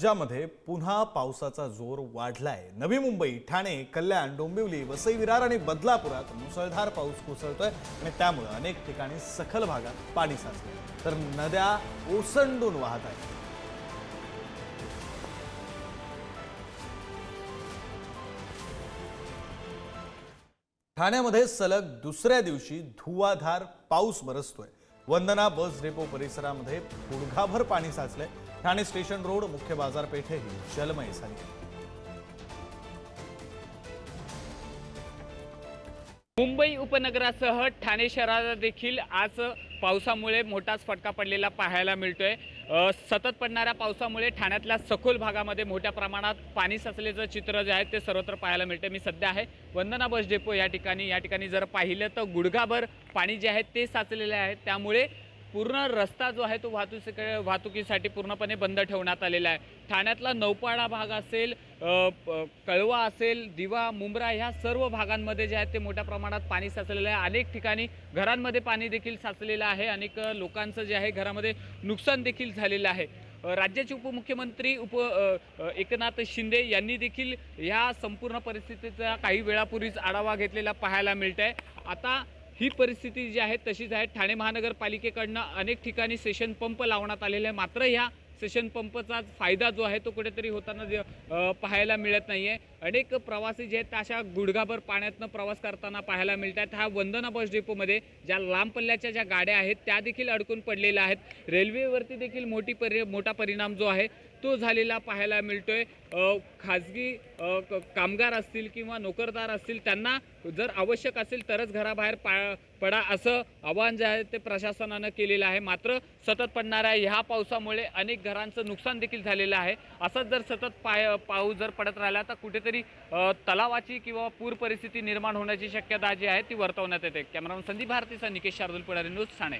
राज्यामध्ये पुन्हा पावसाचा जोर वाढलाय. नवी मुंबई ठाणे कल्याण डोंबिवली वसई विरार आणि बदलापुरात मुसळधार पाऊस कोसळतोय आणि त्यामुळे अनेक ठिकाणी सखल भागात पाणी साचले तर नद्या ओसंडून वाहत आहेत. ठाण्यामध्ये सलग दुसऱ्या दिवशी धुवाधार पाऊस बरसतोय. वंदना बस डेपो परिसरामध्ये गुडघाभर पाणी साचलंय. ठाणे स्टेशन रोड मुख्य बाजारपेठेही जलमय झाली. मुंबई उपनगरासह ठाणे शहराला देखील आज पावसामुळे मोठाच फटका पडलेला पाहायला मिळतो आहे सतत पडणाऱ्या पावसामुळे ठाण्यातल्या सखोल भागामध्ये मोठ्या प्रमाणात पाणी साचल्याचं चित्र जे आहे ते सर्वत्र पाहायला मिळते मी सध्या आहे वंदना बस डेपो या ठिकाणी. या ठिकाणी जर पाहिलं तर गुडघाभर पाणी जे आहे ते साचलेले आहे. त्यामुळे पूर्ण रस्ता जो आहे तो वाहतुकीकडे वाहतुकीसाठी पूर्णपणे बंद ठेवण्यात आलेला आहे. ठाण्यातला नौपाडा भाग असेल कळवा असेल दिवा मुंब्रा ह्या सर्व भागांमध्ये जे आहे ते मोठ्या प्रमाणात पाणी साचलेलं आहे. अनेक ठिकाणी घरांमध्ये पाणी देखील साचलेलं आहे. अनेक लोकांचं जे आहे घरामध्ये नुकसान देखील झालेलं आहे. राज्याचे उपमुख्यमंत्री उप एकनाथ शिंदे यांनी देखील ह्या संपूर्ण परिस्थितीचा काही वेळापूर्वीच आढावा घेतलेला पाहायला मिळत आहे आता ही परिस्थिती जी आहे तशीच आहे. ठाणे महानगरपालिकेकडनं अनेक ठिकाणी सेशन पंप लावण्यात आलेले आहे मात्र ह्या सेशन पंपचा फायदा जो आहे तो कुठेतरी होताना पाहायला मिळत नाही आहे अनेक प्रवासी जे आहेत त्या अशा गुडघाभर पाण्यातनं प्रवास करताना पाहायला मिळत आहेत हा वंदना बस डेपोमध्ये ज्या लांब पल्ल्याच्या ज्या गाड्या आहेत त्या देखील अडकून पडलेल्या आहेत. रेल्वेवरती देखील मोठी परि मोठा परिणाम जो आहे तो झालेला पाहायला मिळतोय. आहे खाजगी क- कामगार असतील किंवा नोकरदार असतील त्यांना जर आवश्यक असेल तरच घराबाहेर पा पडा असं आवाहन जे आहे ते प्रशासनानं केलेलं आहे. मात्र सतत पडणाऱ्या ह्या पावसामुळे अनेक घरांचं नुकसान देखील झालेलं आहे. असंच जर सतत पाय पाऊस जर पडत राहिला तर कुठेतरी तलावाची किंवा पूर परिस्थिती निर्माण होण्याची शक्यता जी आहे ती वर्तवण्यात येते. कॅमेरामन संदीप भारतीचा निकेश शार्दुल पुढारी न्यूज ठाणे.